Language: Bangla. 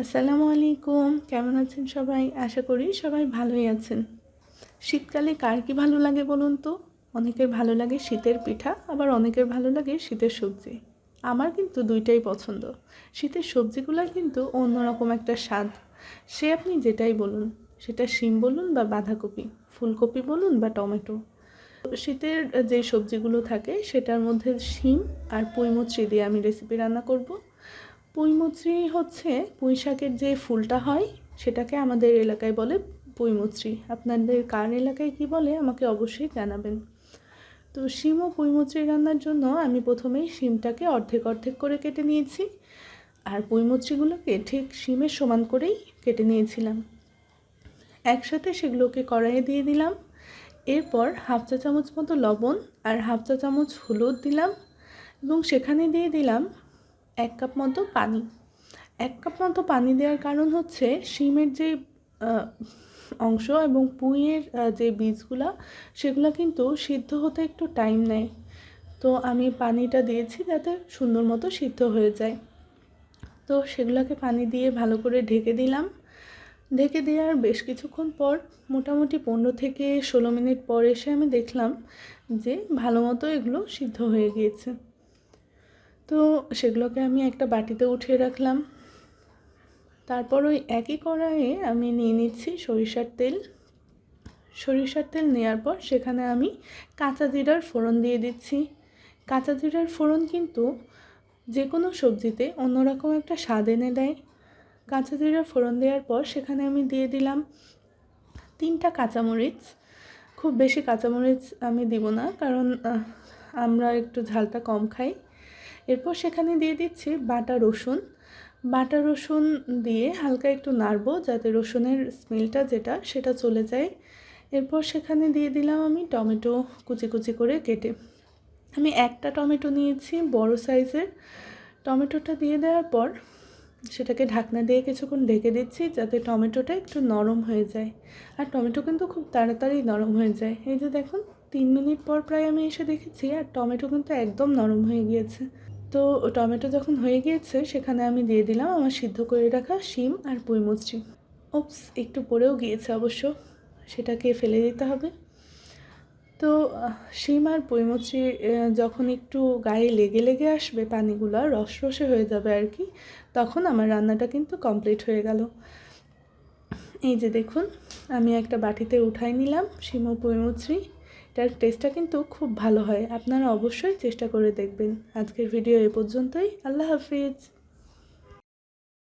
আসসালামু আলাইকুম। কেমন আছেন সবাই? আশা করি সবাই ভালোই আছেন। শীতকালে কার কি ভালো লাগে বলুন তো? অনেকের ভালো লাগে শীতের পিঠা, আবার অনেকের ভালো লাগে শীতের সবজি। আমার কিন্তু দুইটাই পছন্দ। শীতের সবজিগুলোর কিন্তু অন্যরকম একটা স্বাদ। সে আপনি যেটাই বলুন, সেটা শিম বলুন বা বাঁধাকপি, ফুলকপি বলুন বা টমেটো। শীতের যে সবজিগুলো থাকে, সেটার মধ্যে শিম আর পুঁইমুচড়ি দিয়ে আমি রেসিপি রান্না করব। পুঁইমুচড়ি হচ্ছে, পুঁইশাকের যে ফুলটা হয়, সেটাকে আমাদের এলাকায় বলে পুঁইমুচড়ি আপনাদের কার এলাকায় কি বলে, আমাকে অবশ্যই জানাবেন। তো শিম ও পুঁইমুচড়ি রান্নার জন্য আমি প্রথমেই শিমটাকে অর্ধেক অর্ধেক করে কেটে নিয়েছি। আর পুঁইমুচড়িগুলোকে ঠিক শিমের সমান করেই কেটে নিয়েছিলাম। একসাথে সেগুলোকে কড়াইয়ে দিয়ে দিলাম। এরপর হাফ চা চামচ মতো লবণ আর হাফ চা চামচ হলুদ দিলাম এবং সেখানে দিয়ে দিলাম এক কাপ মতো পানি। এক কাপ মতো পানি দেওয়ার কারণ হচ্ছে শিমের যে অংশ এবং পুঁইয়ের যে বীজগুলা, সেগুলো কিন্তু সিদ্ধ হতে একটু টাইম নেয়। তো আমি পানিটা দিয়েছি যাতে সুন্দর মতো সিদ্ধ হয়ে যায়। তো সেগুলোকে পানি দিয়ে ভালো করে ঢেকে দিলাম। ঢেকে দেওয়ার বেশ কিছুক্ষণ পর, মোটামুটি পনেরো থেকে ষোলো মিনিট পর এসে আমি দেখলাম যে ভালো মতো এগুলো সিদ্ধ হয়ে গিয়েছে। তো সেগুলোকে আমি একটা বাটিতে উঠিয়ে রাখলাম। তারপর ওই একই কড়াইয়ে আমি নিয়ে নিচ্ছি সরিষার তেল। সরিষার তেল নেওয়ার পর সেখানে আমি কাঁচা জিরার ফোড়ন দিয়ে দিচ্ছি। কাঁচা জিরার ফোড়ন কিন্তু যে কোনো সবজিতে অন্যরকম একটা স্বাদ এনে দেয়। কাঁচা জিরার ফোড়ন দেওয়ার পর সেখানে আমি দিয়ে দিলাম তিনটা কাঁচামরিচ। খুব বেশি কাঁচামরিচ আমি দিব না, কারণ আমরা একটু ঝালটা কম খাই। এরপর সেখানে দিয়ে দিচ্ছি বাটা রসুন। বাটা রসুন দিয়ে হালকা একটু নাড়বো যাতে রসুনের স্মেলটা যেটা, সেটা চলে যায়। এরপর সেখানে দিয়ে দিলাম আমি টমেটো কুচি কুচি করে কেটে। আমি একটা টমেটো নিয়েছি বড় সাইজের। টমেটোটা দিয়ে দেওয়ার পর সেটাকে ঢাকনা দিয়ে কিছুক্ষণ ঢেকে দিচ্ছি যাতে টমেটোটা একটু নরম হয়ে যায়। আর টমেটো কিন্তু খুব তাড়াতাড়ি নরম হয়ে যায়। এই যে দেখুন, তিন মিনিট পর প্রায় আমি এসে দেখেছি আর টমেটো কিন্তু একদম নরম হয়ে গিয়েছে। তো টমেটো যখন হয়ে গিয়েছে, সেখানে আমি দিয়ে দিলাম আমার সিদ্ধ করে রাখা শিম আর পুঁইমুচড়ি ওপস, একটু পড়েও গিয়েছে অবশ্য, সেটাকে ফেলে দিতে হবে। তো শিম আর পুঁইমুচড়ি যখন একটু গায়ে লেগে লেগে আসবে পানিগুলো, রস রসে হয়ে যাবে আর কি, তখন আমার রান্নাটা কিন্তু কমপ্লিট হয়ে গেল। এই যে দেখুন, আমি একটা বাটিতে উঠাই নিলাম শিম ও পুঁইমুচড়ি এটার টেস্টটা কিন্তু খুব ভালো হয়। আপনারা অবশ্যই চেষ্টা করে দেখবেন। আজকের ভিডিও এ পর্যন্তই। আল্লাহ হাফিজ।